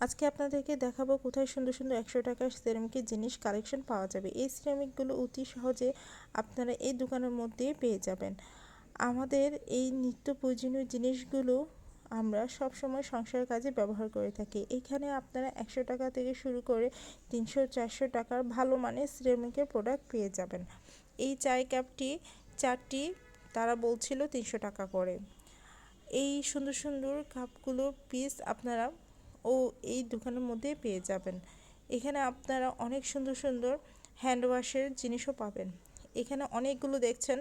আজকে আপনাদেরকে দেখাবো কোথায় সুন্দর সুন্দর একশো টাকার সিরামিকের জিনিস কালেকশন পাওয়া যাবে। এই সিরামিকগুলো অতি সহজে আপনারা এই দোকানের মধ্যে পেয়ে যাবেন। আমাদের এই নিত্য প্রয়োজনীয় জিনিসগুলো আমরা সব সময় সংসারের কাজে ব্যবহার করে থাকি। এখানে আপনারা একশো টাকা থেকে শুরু করে তিনশো, চারশো টাকার ভালো মানের সিরামিকের প্রোডাক্ট পেয়ে যাবেন। এই চায় কাপটি, চারটি তারা বলছিল তিনশো টাকা করে। এই সুন্দর সুন্দর কাপগুলোর পিস আপনারা ও এই দোকানের মধ্যে পেয়ে যাবেন। এখানে আপনারা অনেক সুন্দর সুন্দর হ্যান্ড ওয়াশের জিনিসও পাবেন। এখানে অনেকগুলো দেখছেন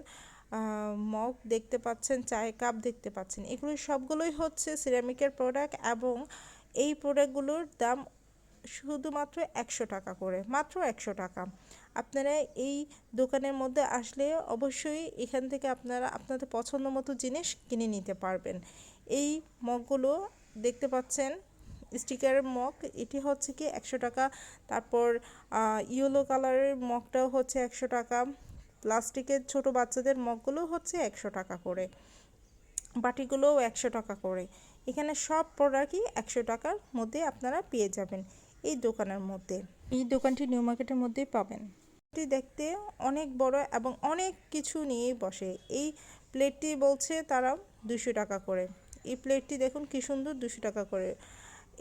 মগ দেখতে পাচ্ছেন, চায়ের কাপ দেখতে পাচ্ছেন। এগুলো সবগুলোই হচ্ছে সিরামিকের প্রোডাক্ট এবং এই প্রোডাক্টগুলোর দাম শুধুমাত্র একশো টাকা করে, মাত্র একশো টাকা। আপনারা এই দোকানের মধ্যে আসলে অবশ্যই এখান থেকে আপনারা আপনাদের পছন্দ মতো জিনিস কিনে নিতে পারবেন। এই মগগুলো দেখতে পাচ্ছেন স্টিকারের মগ এটি হচ্ছে কি একশো টাকা। তারপর ইয়েলো কালারের মগটাও হচ্ছে একশো টাকা। প্লাস্টিকের ছোট বাচ্চাদের মগগুলো হচ্ছে একশো টাকা করে। বাটিগুলোও একশো টাকা করে। এখানে সব প্রোডাক্টই একশো টাকার মধ্যে আপনারা পেয়ে যাবেন এই দোকানের মধ্যে। এই দোকানটি নিউ মার্কেটের মধ্যেই পাবেন। এটি দেখতে অনেক বড় এবং অনেক কিছু নিয়েই বসে। এই প্লেটটি বলছে তারা দুশো টাকা করে। এই প্লেটটি দেখুন কি সুন্দর দুশো টাকা করে।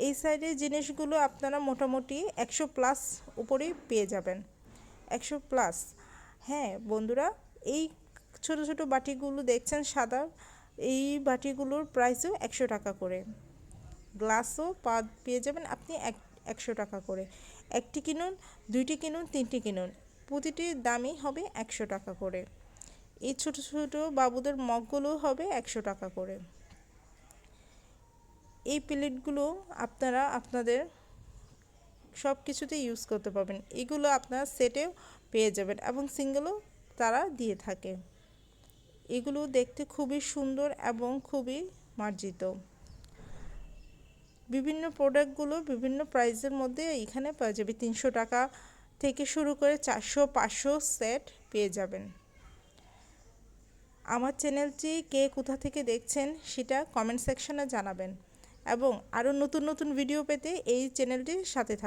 এই সাইডের জিনিসগুলো আপনারা মোটামুটি একশো প্লাস উপরেই পেয়ে যাবেন। একশো প্লাস। হ্যাঁ বন্ধুরা, এই ছোট ছোট বাটিগুলো দেখছেন সাদা, এই বাটিগুলোর প্রাইসও একশো টাকা করে। গ্লাসও পা, পেয়ে যাবেন আপনি এক, একশো টাকা করে। একটি কিনুন, দুইটি কিনুন, তিনটি কিনুন প্রতিটির দামই হবে একশো টাকা করে। এই ছোট ছোট বাবুদের মগগুলো হবে একশো টাকা করে। এই প্লেটগুলো আপনারা আপনাদের সব কিছুতে ইউজ করতে পারবেন। এগুলো আপনারা সেটেও পেয়ে যাবেন এবং সিঙ্গেলও তারা দিয়ে থাকে। এগুলো দেখতে খুবই সুন্দর এবং খুবই মার্জিত। বিভিন্ন প্রোডাক্টগুলো বিভিন্ন প্রাইসের মধ্যে এখানে পাওয়া যাবে। তিনশো টাকা থেকে শুরু করে চারশো, পাঁচশো সেট পেয়ে যাবেন। আমার চ্যানেলটি কে কোথা থেকে দেখছেন সেটা কমেন্ট সেকশনে জানাবেন। এবং আরও নতুন নতুন ভিডিও পেতে এই চ্যানেলটির সাথে থাকুন।